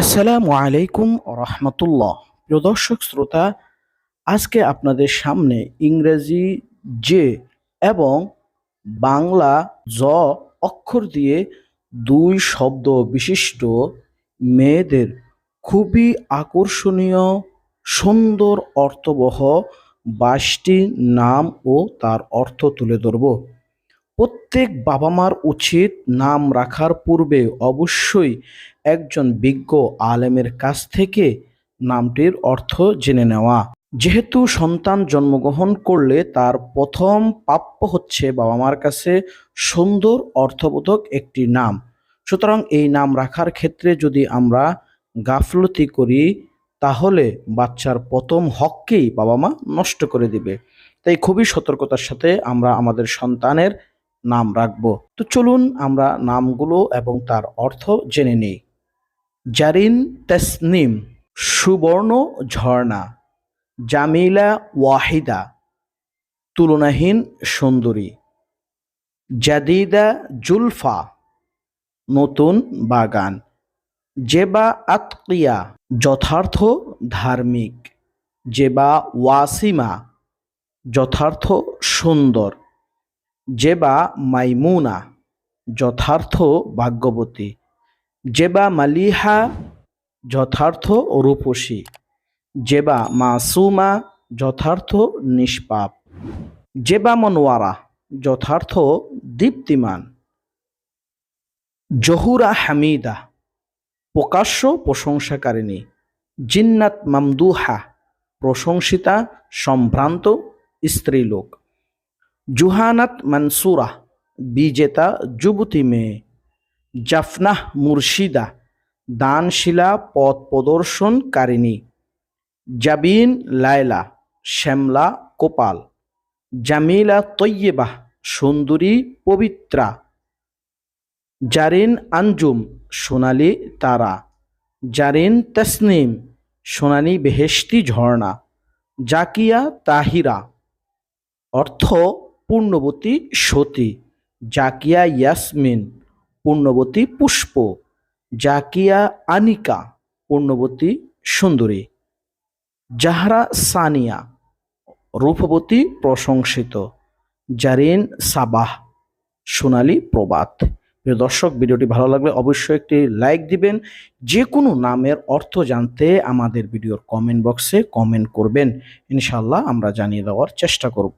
আসসালামু আলাইকুম রহমতুল্লাহ। প্রিয় দর্শক, শ্রোতা, আজকে আপনাদের সামনে ইংরেজি যে এবং বাংলা জ অক্ষর দিয়ে দুই শব্দ বিশিষ্ট মেয়েদের খুবই আকর্ষণীয়, সুন্দর, অর্থবহ বাইশটি নাম ও তার অর্থ তুলে ধরব। প্রত্যেক বাবা মার উচিত নাম রাখার পূর্বে অবশ্যই একজন বিজ্ঞ আলেমের কাছ থেকে নামটির অর্থ জেনে নেওয়া। যেহেতু সন্তান জন্মগ্রহণ করলে তার প্রথম প্রাপ্য হচ্ছে বাবা মার কাছে সুন্দর অর্থবোধক একটি নাম। সুতরাং এই নাম রাখার ক্ষেত্রে যদি আমরা গাফলতি করি, তাহলে বাচ্চার প্রথম হককেই বাবা মা নষ্ট করে দিবে। তাই খুবই সতর্কতার সাথে আমরা আমাদের সন্তানের নাম রাখব। তো চলুন আমরা নামগুলো এবং তার অর্থ জেনে নিই। জারিন তসনিম, সুবর্ণ ঝর্ণা, জামিলা ওয়াহিদা, তুলনাহীন সুন্দরী, জাদিদা জুলফা, নতুন বাগান, জেবা আতকিয়া, যথার্থ ধার্মিক, জেবা ওয়াসিমা, যথার্থ সুন্দর। জেবা মাইমুনা, যথার্থ ভাগ্যবতী। জেবা মালিহা, যথার্থ রূপসী। জেবা মাসুমা, যথার্থ নিষ্পাপ। জেবা মনোয়ারা, যথার্থ দীপ্তিমান। জহুরা হামিদা, প্রকাশ্য প্রশংসাকারিণী। জিন্নাত মামদুহা, প্রশংসিতা সম্ভ্রান্ত স্ত্রীলোক। জুহানাত মানসুরা, বিজেতা যুবতী মেয়ে। জাফনাহ মুর্শিদা, দানশিলা পথ প্রদর্শনকারিণী। জাবিন লায়লা, শ্যামলা কোপাল। জামিলা তৈয়েবাহ, সুন্দরী পবিত্রা। জারিন আঞ্জুম, সোনালি তারা। জারিন তসনিম, সোনালি বেহেশতি ঝর্ণা। জাকিয়া তাহিরা। অর্থ পূর্ণবতী সতী, জাকিয়া ইয়াসমিন, পূর্ণবতী পুষ্প, জাকিয়া আনিকা, পূর্ণবতী সুন্দরী, জাহরা সানিয়া, রূপবতী প্রশংসিত, জারিন সাবাহ, সোনালী প্রবাত প্রিয় দর্শক, ভিডিওটি ভালো লাগলে অবশ্যই একটি লাইক দিবেন। যে কোনো নামের অর্থ জানতে আমাদের ভিডিওর কমেন্ট বক্সে কমেন্ট করবেন। ইনশাল্লাহ আমরা জানিয়ে দেওয়ার চেষ্টা করব।